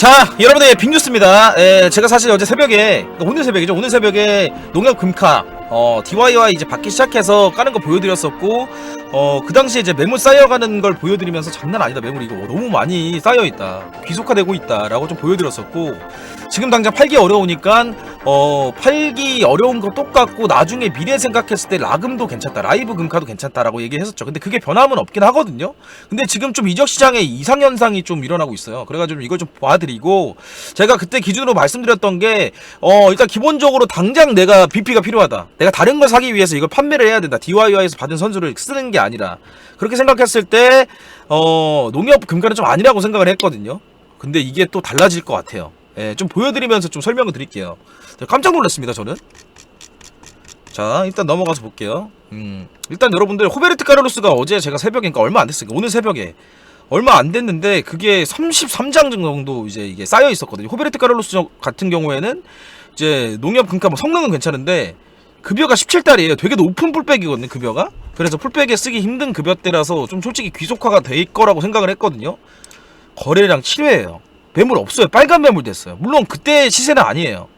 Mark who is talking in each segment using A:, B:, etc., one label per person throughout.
A: 자, 여러분들 빅뉴스입니다. 예, 제가 사실 어제 새벽에 오늘 새벽이죠. 오늘 새벽에 농협 금카 어, DIY 이제 받기 시작해서 까는 거 보여드렸었고 어, 그 당시에 이제 매물 쌓여가는 걸 보여드리면서 장난 아니다 매물 이거 너무 많이 쌓여 있다 귀속화되고 있다 라고 좀 보여드렸었고 지금 당장 팔기 어려우니까 어, 팔기 어려운 거 똑같고 나중에 미래 생각했을 때 라금도 괜찮다 라이브 금카도 괜찮다라고 얘기했었죠. 근데 그게 변함은 없긴 하거든요. 근데 지금 좀 이적 시장에 이상 현상이 좀 일어나고 있어요. 그래가지고 이걸 좀 봐드리고 제가 그때 기준으로 말씀드렸던 게 어, 일단 기본적으로 당장 내가 BP가 필요하다. 내가 다른 걸 사기 위해서 이걸 판매를 해야 된다. DIY에서 받은 선수를 쓰는 게 아니라 그렇게 생각했을 때 어, 농협 금가는 좀 아니라고 생각을 했거든요. 근데 이게 또 달라질 것 같아요. 예, 좀 보여드리면서 좀 설명을 드릴게요. 깜짝 놀랐습니다, 저는. 자, 일단 넘어가서 볼게요. 음, 일단 여러분들 호베르트 카르로스가 어제 제가 새벽에, 그러니까 얼마 안 됐으니까 오늘 새벽에 얼마 안 됐는데 그게 33장 정도 이제 이게 쌓여 있었거든요. 호베르트 카르로스 같은 경우에는 이제 농협 금가 뭐 성능은 괜찮은데 급여가 17달이에요. 되게 높은 풀백이거든요, 급여가. 그래서 풀백에 쓰기 힘든 급여대라서 좀 솔직히 귀속화가 될 거라고 생각을 했거든요. 거래량 7회예요. 매물 없어요. 빨간 매물 됐어요. 물론 그때 시세는 아니에요.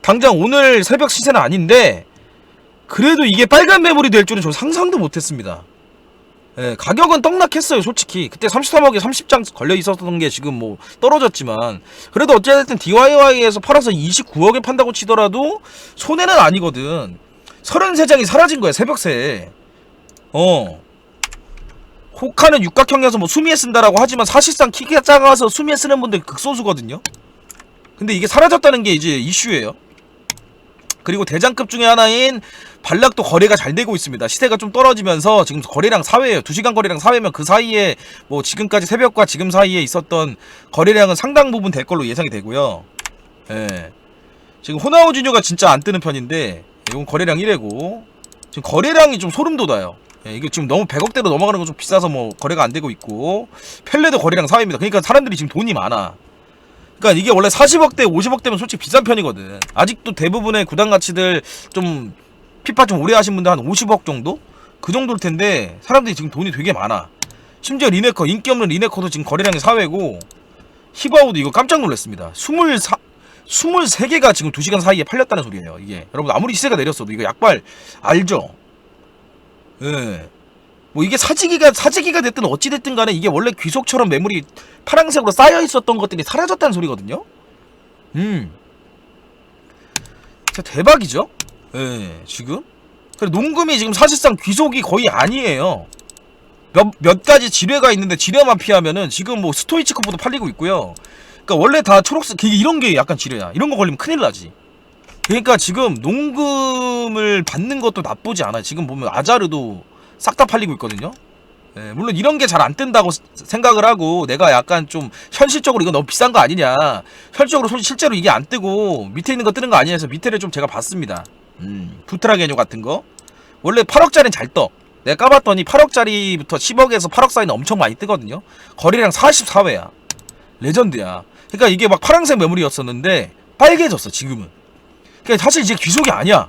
A: 당장 오늘 새벽 시세는 아닌데 그래도 이게 빨간 매물이 될 줄은 저 상상도 못했습니다. 예, 가격은 떡락했어요, 솔직히. 그때 33억에 30장 걸려 있었던 게 지금 뭐 떨어졌지만 그래도 어쨌든 DIY에서 팔아서 29억에 판다고 치더라도 손해는 아니거든. 33장이 사라진 거야, 새벽새. 어. 호카는 육각형이어서 뭐 수미에 쓴다라고 하지만 사실상 키가 작아서 수미에 쓰는 분들 극소수거든요. 근데 이게 사라졌다는 게 이제 이슈예요. 그리고 대장급 중에 하나인 발락도 거래가 잘 되고 있습니다. 시세가 좀 떨어지면서 지금 거래량 4회예요. 2시간 거래량 4회면 그 사이에 뭐 지금까지 새벽과 지금 사이에 있었던 거래량은 상당 부분 될 걸로 예상이 되고요. 예. 지금 호나우 주니어가 진짜 안 뜨는 편인데 이건 거래량 1회고 지금 거래량이 좀 소름 돋아요. 예, 이게 지금 너무 100억대로 넘어가는 건 좀 비싸서 뭐 거래가 안 되고 있고 펠레도 거래량 4회입니다. 그러니까 사람들이 지금 돈이 많아. 그러니까 이게 원래 40억대, 50억대면 솔직히 비싼 편이거든. 아직도 대부분의 구단 가치들 좀 피파 좀 오래 하신 분들 한 50억 정도? 그 정도일 텐데 사람들이 지금 돈이 되게 많아. 심지어 리네커 인기 없는 리네커도 지금 거래량이 4회고 히바우도 이거 깜짝 놀랐습니다. 24 23개가 지금 2시간 사이에 팔렸다는 소리예요. 이게 여러분 아무리 시세가 내렸어도 이거 약발 알죠? 예. 뭐 이게 사지기가 사지기가 됐든 어찌 됐든 간에 이게 원래 귀속처럼 매물이 파란색으로 쌓여 있었던 것들이 사라졌다는 소리거든요. 음. 진짜 대박이죠? 예, 지금. 그래 농금이 지금 사실상 귀속이 거의 아니에요. 몇, 몇 가지 지뢰가 있는데 지뢰만 피하면은 지금 뭐 스토이치코프도 팔리고 있고요. 그러니까 원래 다 초록색 이런 게 약간 지뢰야. 이런 거 걸리면 큰일 나지. 그러니까 지금 농금을 받는 것도 나쁘지 않아요. 지금 보면 아자르도 싹 다 팔리고 있거든요. 예, 물론 이런 게 잘 안 뜬다고 스- 생각을 하고 내가 약간 좀 현실적으로 이거 너무 비싼 거 아니냐. 현실적으로 솔- 실제로 이게 안 뜨고 밑에 있는 거 뜨는 거 아니냐 해서 밑에를 좀 제가 봤습니다. 음, 부트라 개뇨 같은 거. 원래 8억짜리는 잘 떠. 내가 까봤더니 8억짜리부터 10억에서 8억 사이는 엄청 많이 뜨거든요. 거래량 44회야. 레전드야. 그러니까 이게 막 파란색 매물이었었는데 빨개졌어 지금은. 그러니까 사실 이제 귀속이 아니야.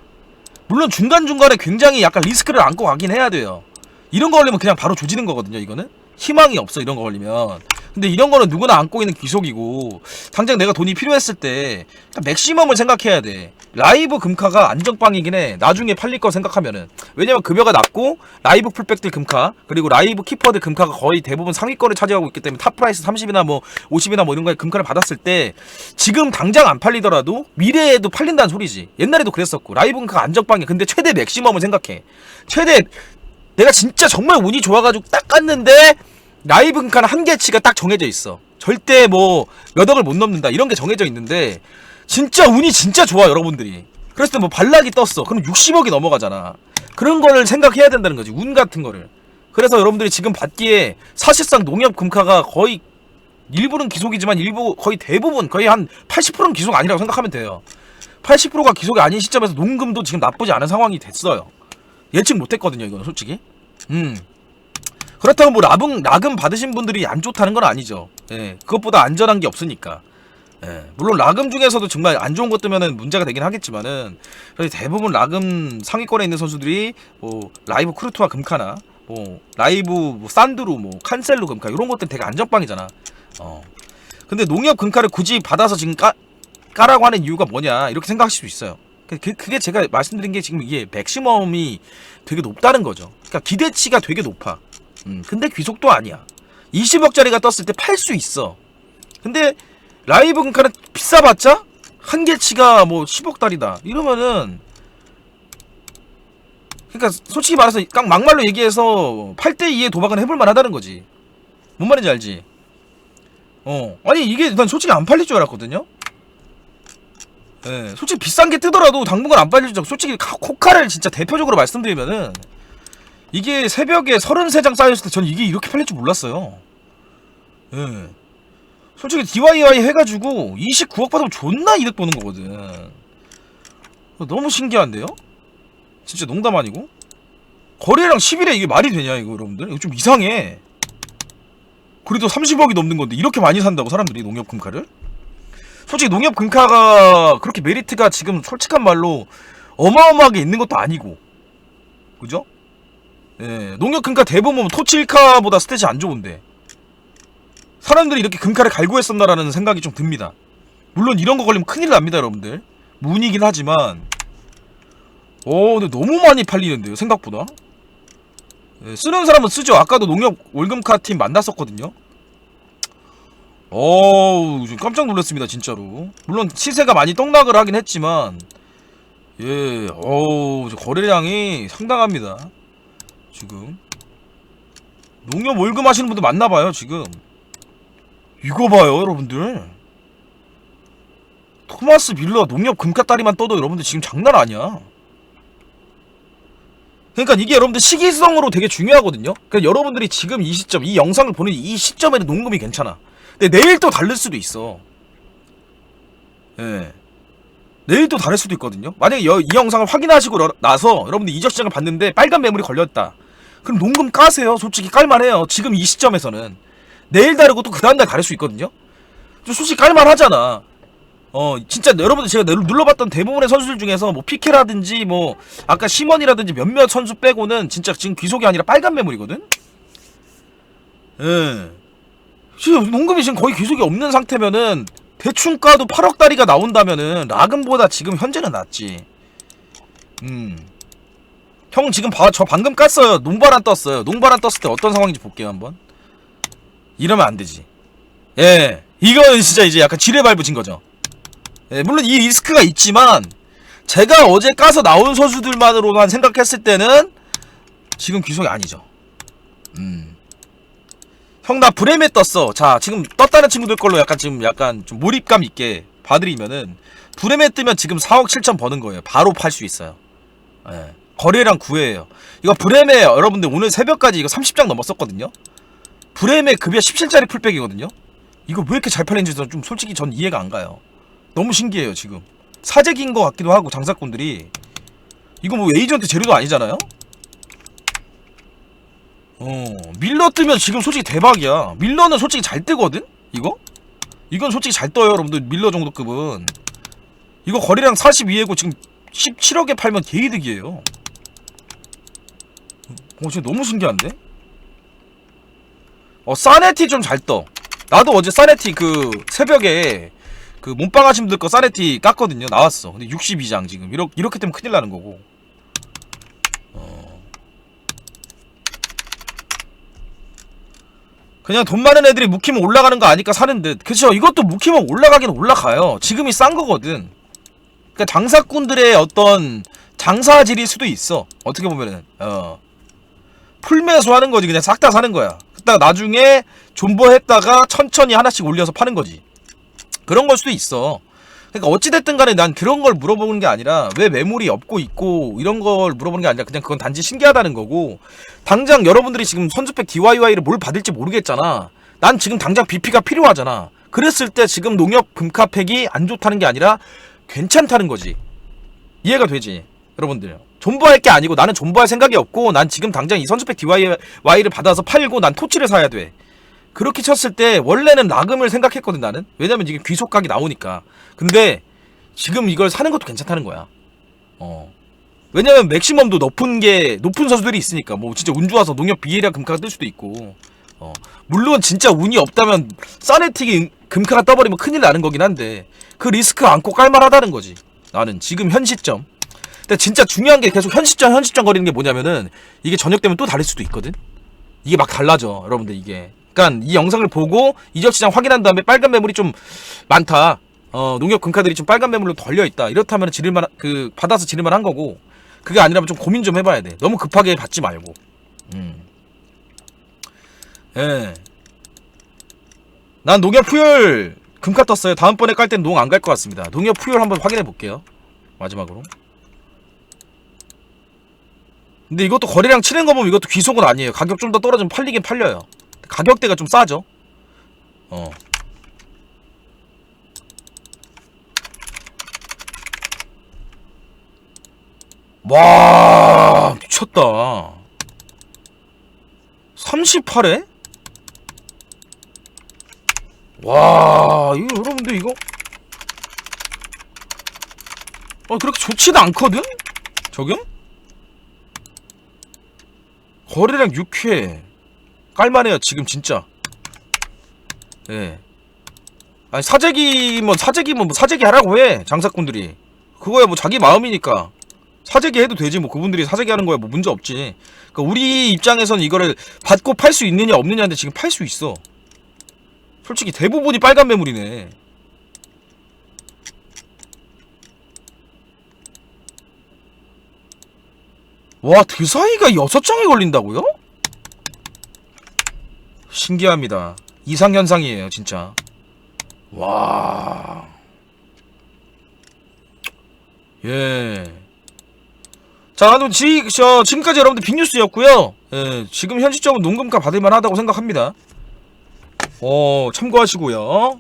A: 물론 중간중간에 굉장히 약간 리스크를 안고 가긴 해야 돼요. 이런 거 걸리면 그냥 바로 조지는 거거든요, 이거는. 희망이 없어, 이런 거 걸리면. 근데 이런 거는 누구나 안고 있는 귀속이고, 당장 내가 돈이 필요했을 때, 맥시멈을 생각해야 돼. 라이브 금카가 안정빵이긴 해. 나중에 팔릴 거 생각하면은. 왜냐면 급여가 낮고, 라이브 풀백들 금카, 그리고 라이브 키퍼들 금카가 거의 대부분 상위권을 차지하고 있기 때문에 탑 프라이스 30이나 뭐 50이나 뭐 이런 거에 금카를 받았을 때, 지금 당장 안 팔리더라도 미래에도 팔린다는 소리지. 옛날에도 그랬었고, 라이브 금카가 안정빵이야. 근데 최대 맥시멈을 생각해. 최대 내가 진짜 정말 운이 좋아가지고 딱 갔는데 라이브 금카는 한계치가 딱 정해져 있어. 절대 뭐 몇 억을 못 넘는다 이런 게 정해져 있는데 진짜 운이 진짜 좋아 여러분들이. 그랬을 때 뭐 발락이 떴어. 그럼 60억이 넘어가잖아. 그런 거를 생각해야 된다는 거지. 운 같은 거를. 그래서 여러분들이 지금 받기에 사실상 농협 금카가 거의 일부는 기속이지만 일부 거의 대부분 거의 한 80%는 기속 아니라고 생각하면 돼요. 80%가 기속이 아닌 시점에서 농금도 지금 나쁘지 않은 상황이 됐어요. 예측 못했거든요 이거는 솔직히 음 그렇다고 뭐 라금 라금 받으신 분들이 안 좋다는 건 아니죠 예 그것보다 안전한 게 없으니까 예 물론 라금 중에서도 정말 안 좋은 것 뜨면은 문제가 되긴 하겠지만은 대부분 라금 상위권에 있는 선수들이 뭐 라이브 크루트와 금카나 뭐 라이브 뭐 산드루 뭐 칸셀로 금카 이런 것들 되게 안전빵이잖아 어 근데 농협 금카를 굳이 받아서 지금 까, 까라고 하는 이유가 뭐냐 이렇게 생각하실 수 있어요. 그- 그, 그게 제가 말씀드린 게 지금 이게 맥시멈이 되게 높다는 거죠. 그러니까 기대치가 되게 높아. 음, 근데 귀속도 아니야. 20억짜리가 떴을 때 팔 수 있어. 근데 라이브 금카는 비싸봤자 한 개치가 뭐 10억 달이다. 이러면은 그러니까 솔직히 말해서 깡 막말로 얘기해서 8대 2의 도박은 해볼 만하다는 거지. 뭔 말인지 알지? 어 아니 이게 난 솔직히 안 팔릴 줄 알았거든요. 예, 솔직히 비싼 게 뜨더라도 당분간 안 팔릴 줄 알고 솔직히 카- 코카를 진짜 대표적으로 말씀드리면은 이게 새벽에 33장 쌓였을 때 전 이게 이렇게 팔릴 줄 몰랐어요. 예. 솔직히 DIY 해가지고 29억 받으면 존나 이득 보는 거거든. 너무 신기한데요? 진짜 농담 아니고? 거래량 10일에 이게 말이 되냐 이거 여러분들? 이거 좀 이상해. 그래도 30억이 넘는 건데 이렇게 많이 산다고 사람들이 농협 금카를? 솔직히 농협 금카가 그렇게 메리트가 지금 솔직한 말로 어마어마하게 있는 것도 아니고 그죠? 예, 농협 금카 대부분 보면 토치 1카보다 스탯이 안 좋은데 사람들이 이렇게 금카를 갈구했었나라는 생각이 좀 듭니다. 물론 이런 거 걸리면 큰일 납니다 여러분들. 문이긴 하지만 어 근데 너무 많이 팔리는데요 생각보다. 예, 쓰는 사람은 쓰죠. 아까도 농협 월금카 팀 만났었거든요. 어우 좀 깜짝 놀랐습니다 진짜로. 물론 시세가 많이 떡락을 하긴 했지만 예 어우 저 거래량이 상당합니다 지금. 농협 월금 하시는 분들 많나봐요 지금. 이거 봐요 여러분들. 토마스 빌러 농협 금카다리만 떠도 여러분들 지금 장난 아니야. 그러니까 이게 여러분들 시기성으로 되게 중요하거든요. 그러니까 여러분들이 지금 이 시점 이 영상을 보는 이 시점에는 농금이 괜찮아. 근데 내일 또 다를 수도 있어. 예. 내일 또 다를 수도 있거든요. 만약에 여- 이 영상을 확인하시고 러- 나서 여러분들 이적 시장을 봤는데 빨간 매물이 걸렸다 그럼 농금 까세요. 솔직히 깔만해요. 지금 이 시점에서는. 내일 다르고 또 그 다음날 다를 수 있거든요. 좀 솔직히 깔만하잖아. 어 진짜 여러분들 제가 눌- 눌러봤던 대부분의 선수들 중에서 뭐 피케라든지 뭐 아까 시먼이라든지 몇몇 선수 빼고는 진짜 지금 귀속이 아니라 빨간 매물이거든? 예. 지금 농금이 지금 거의 귀속이 없는 상태면은 대충 까도 8억 다리가 나온다면은 라금보다 지금 현재는 낫지. 음 형 지금 봐, 저 방금 깠어요. 농바란 떴어요. 농바란 떴을 때 어떤 상황인지 볼게요, 한번. 이러면 안 되지. 예. 이거는 진짜 이제 약간 지뢰 밟으신 거죠. 예, 물론 이 리스크가 있지만, 제가 어제 까서 나온 선수들만으로만 생각했을 때는, 지금 귀속이 아니죠. 음. 형, 나 브레메 떴어. 자, 지금 떴다는 친구들 걸로 약간 지금 약간 좀 몰입감 있게 봐드리면은, 브레메 뜨면 지금 4억 7천 버는 거예요. 바로 팔 수 있어요. 예. 거래량 9회예요. 이거 브렘에 여러분들 오늘 새벽까지 이거 30장 넘었었거든요. 브렘의 급여 17짜리 풀백이거든요. 이거 왜 이렇게 잘 팔리는지 좀 솔직히 전 이해가 안 가요. 너무 신기해요 지금. 사재기인 것 같기도 하고 장사꾼들이 이거 뭐 에이전트 재료도 아니잖아요. 어 밀러 뜨면 지금 솔직히 대박이야. 밀러는 솔직히 잘 뜨거든. 이거? 이건 솔직히 잘 떠요 여러분들 밀러 정도 급은. 이거 거래량 42회고 지금 17억에 팔면 개이득이에요. 어, 진짜 너무 신기한데? 어, 사네티 좀 잘 떠. 나도 어제 사네티 그 새벽에 그 몸빵 하신 분들 거 사네티 깠거든요. 나왔어. 근데 62장 지금. 이렇게, 이렇게 되면 큰일 나는 거고. 어. 그냥 돈 많은 애들이 묵히면 올라가는 거 아니까 사는 듯. 그쵸. 이것도 묵히면 올라가긴 올라가요. 지금이 싼 거거든. 그러니까 장사꾼들의 어떤 장사질일 수도 있어. 어떻게 보면은 어 풀매수하는 거지 그냥 싹 다 사는 거야. 그다가 나중에 존버했다가 천천히 하나씩 올려서 파는 거지. 그런 걸 수도 있어. 그러니까 어찌 됐든 간에 난 그런 걸 물어보는 게 아니라 왜 매물이 없고 있고 이런 걸 물어보는 게 아니라 그냥 그건 단지 신기하다는 거고 당장 여러분들이 지금 선수팩 DIY를 뭘 받을지 모르겠잖아. 난 지금 당장 BP가 필요하잖아. 그랬을 때 지금 농협 금카팩이 안 좋다는 게 아니라 괜찮다는 거지. 이해가 되지, 여러분들. 존버할 게 아니고 나는 존버할 생각이 없고 난 지금 당장 이 선수팩 DIY를 받아서 팔고 난 토치를 사야 돼. 그렇게 쳤을 때 원래는 나금을 생각했거든 나는. 왜냐면 이게 귀속각이 나오니까. 근데 지금 이걸 사는 것도 괜찮다는 거야. 어. 왜냐면 맥시멈도 높은 게 높은 선수들이 있으니까 뭐 진짜 운 좋아서 농협 비에리아 금카가 뜰 수도 있고. 어. 물론 진짜 운이 없다면 사네틱이 금카가 떠버리면 큰일 나는 거긴 한데 그 리스크 안고 깔만하다는 거지. 나는 지금 현 시점. 근데 진짜 중요한 게 계속 현 시점 현 시점 거리는 게 뭐냐면은 이게 저녁 되면 또 다를 수도 있거든. 이게 막 달라져 여러분들 이게. 그러니까 이 영상을 보고 이적 시장 확인한 다음에 빨간 매물이 좀 많다. 어 농협 금카들이 좀 빨간 매물로 걸려 있다. 이렇다면 지를만 그 받아서 지를만 한 거고 그게 아니라면 좀 고민 좀 해봐야 돼. 너무 급하게 받지 말고. 음. 예. 난 농협 푸열 금카 떴어요. 다음번에 깔 땐 농 안 갈 것 같습니다. 농협 푸열 한번 확인해 볼게요. 마지막으로. 근데 이것도 거래량 치는 거 보면 이것도 귀속은 아니에요. 가격 좀 더 떨어지면 팔리긴 팔려요. 가격대가 좀 싸죠. 어. 와 미쳤다. 38에? 와 이거 여러분들 이거 어 그렇게 좋지도 않거든? 적용? 거래량 6회. 깔만해요 지금 진짜. 예. 아니 사재기면 사재기면 뭐 사재기 하라고 해 장사꾼들이. 그거야 뭐 자기 마음이니까. 사재기 해도 되지 뭐. 그분들이 사재기 하는 거야 뭐 문제 없지. 그러니까 우리 입장에선 이거를 받고 팔 수 있느냐 없느냐인데 지금 팔 수 있어. 솔직히 대부분이 빨간 매물이네 와 드사이가 6장이 걸린다고요? 신기합니다 이상현상이에요 진짜 와 예. 자, 그럼 지, 저, 지금까지 여러분들 빅뉴스였고요 예, 지금 현 시점은 농금가 받을만 하다고 생각합니다. 어, 참고하시고요.